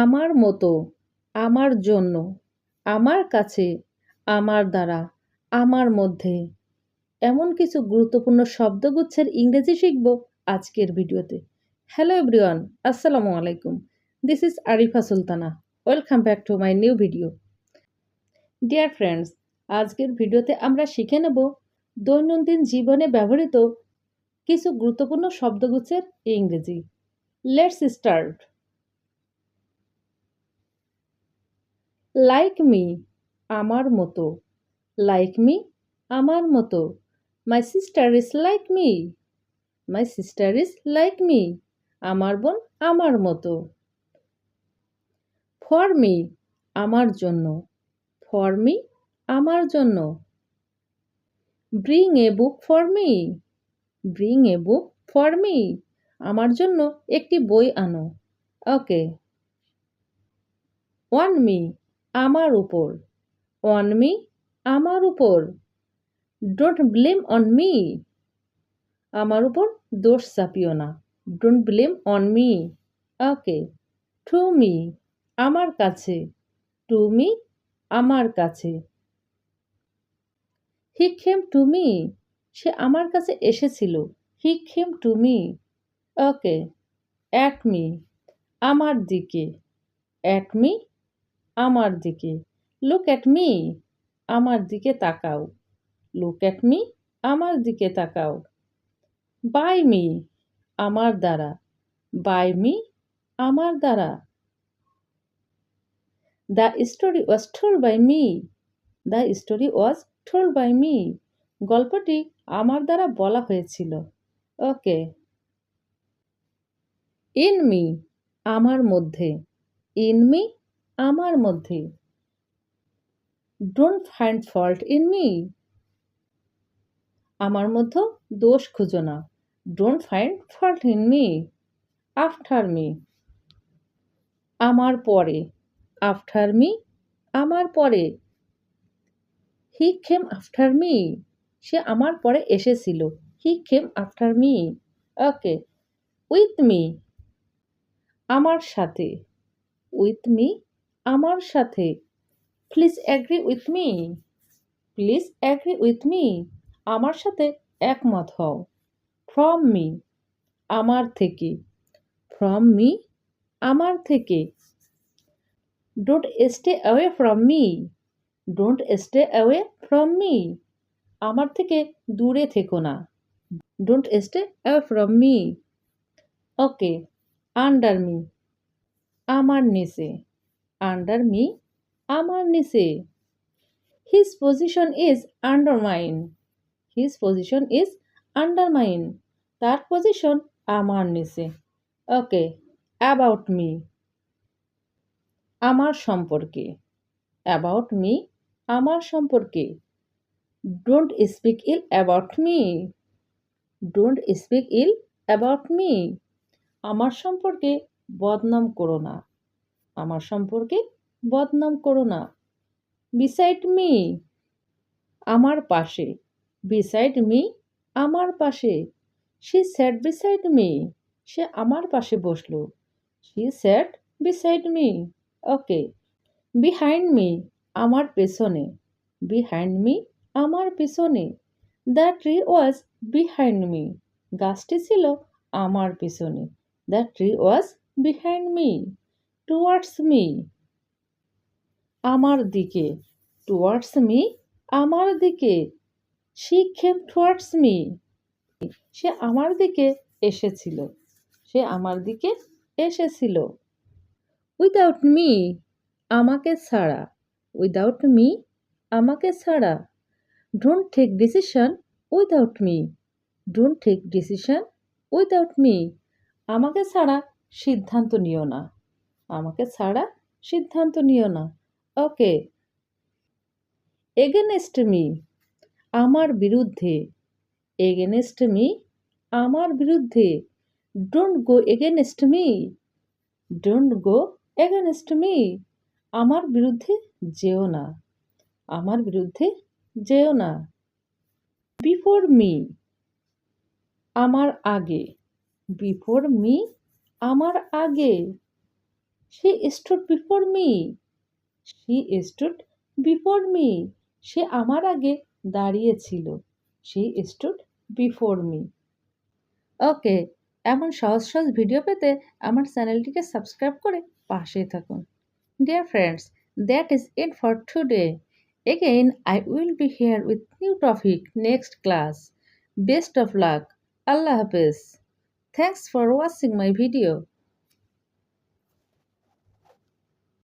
আমার মতো, আমার জন্য, আমার কাছে, আমার দ্বারা, আমার মধ্যে। এমন কিছু গুরুত্বপূর্ণ শব্দগুচ্ছের ইংরেজি শিখব আজকের ভিডিওতে। হ্যালো এভরিওয়ান আসসালামু আলাইকুম। This is Arifa Sultana welcome back to my new video dear friends আজকের ভিডিওতে আমরা শিখে নেব দৈনন্দিন জীবনে ব্যবহৃত কিছু গুরুত্বপূর্ণ শব্দগুচ্ছের ইংরেজি। লেটস স্টার্ট লাইক মি আমার মতো। লাইক মি আমার মতো। My sister is like me my sister is like me আমার বোন আমার মতো। ফর মি আমার জন্য। ফর মি আমার জন্য। Bring a book for me bring a book for me আমার জন্য একটি বই আনো। ওকে ওয়ান মি আমার উপর অন মি আমার উপর। ডোন্ট ব্লেম অন মি আমার উপর দোষ চাপিও না। Don't blame on me okay to me আমার কাছে। টু মি আমার কাছে। হি খেম টু মি সে আমার কাছে এসেছিল। He came to me okay at me আমার দিকে। অ্যাট মি আমার দিকে। লুক অ্যাট মি আমার দিকে তাকাও। লুক অ্যাট মি আমার দিকে তাকাও। বাই মি আমার দ্বারা। বাই মি আমার দ্বারা। The story was told by me the story was told by me গল্পটি আমার দ্বারা বলা হয়েছিল। ওকে ইন মি আমার মধ্যে। ইন মি আমার মধ্যে। Don't find fault in me আমার মধ্যে দোষ খুঁজো না। Don't find fault in me after me আমার পরে। আফটার মি আমার পরে। হি খেম আফটার মি সে আমার পরে এসেছিল। He came after me okay with me আমার সাথে। উইথ মি আমার সাথে। Please agree with me please agree with me আমার সাথে একমত হও। ফ্রম মি আমার থেকে। ফ্রম মি আমার থেকে। Don't stay away from me don't stay away from me আমার থেকে দূরে থেকো না। Don't stay away from me okay under me আমার নিচে। আন্ডার মি আমার নিচে। His position is undermine his position is undermine তার পজিশন আমার নিচে। ওকে অ্যাবাউট মি আমার সম্পর্কে। অ্যাবাউট মি আমার সম্পর্কে। Don't speak ill about me don't speak ill about me আমার সম্পর্কে বদনাম করো না। আমার সম্পর্কে বদনাম করো না। বিসাইড মি আমার পাশে। বিসাইড মি আমার পাশে। সে স্যাট বিসাইড মি সে আমার পাশে বসল। She sat beside me okay behind me আমার পেছনে। বিহাইন্ড মি আমার পেছনে। The tree was behind me গাছটি ছিল আমার পেছনে। The tree was behind me towards me আমার দিকে টুয়ার্ডস মি আমার দিকে শি খেম টুয়ার্ডস মি সে আমার দিকে এসেছিল, সে আমার দিকে এসেছিল। উইদাউট মি আমাকে ছাড়া উইদাউট মি আমাকে ছাড়া। Don't take decision without me don't take decision without me আমাকে ছাড়া সিদ্ধান্ত নিও না। আমাকে ছাড়া সিদ্ধান্ত নিও না। ওকে। এগেনেস্ট মি, আমার বিরুদ্ধে। এগেনেস্ট মি, আমার বিরুদ্ধে। Don't go against me. Don't go against me, আমার বিরুদ্ধে যেও না। আমার বিরুদ্ধে যেও না। বিফোর মি, আমার আগে। বিফোর মি, আমার আগে। She stood before me she stood before me সে আমার আগে দাঁড়িয়েছিল she stood before me okay এমন সহজ সহজ ভিডিও পেতে আমার চ্যানেলটিকে সাবস্ক্রাইব করে পাশে থাকুন। Dear friends that is it for today again I will be here with new topic next class best of luck আল্লাহ হাফেজ thanks for watching my video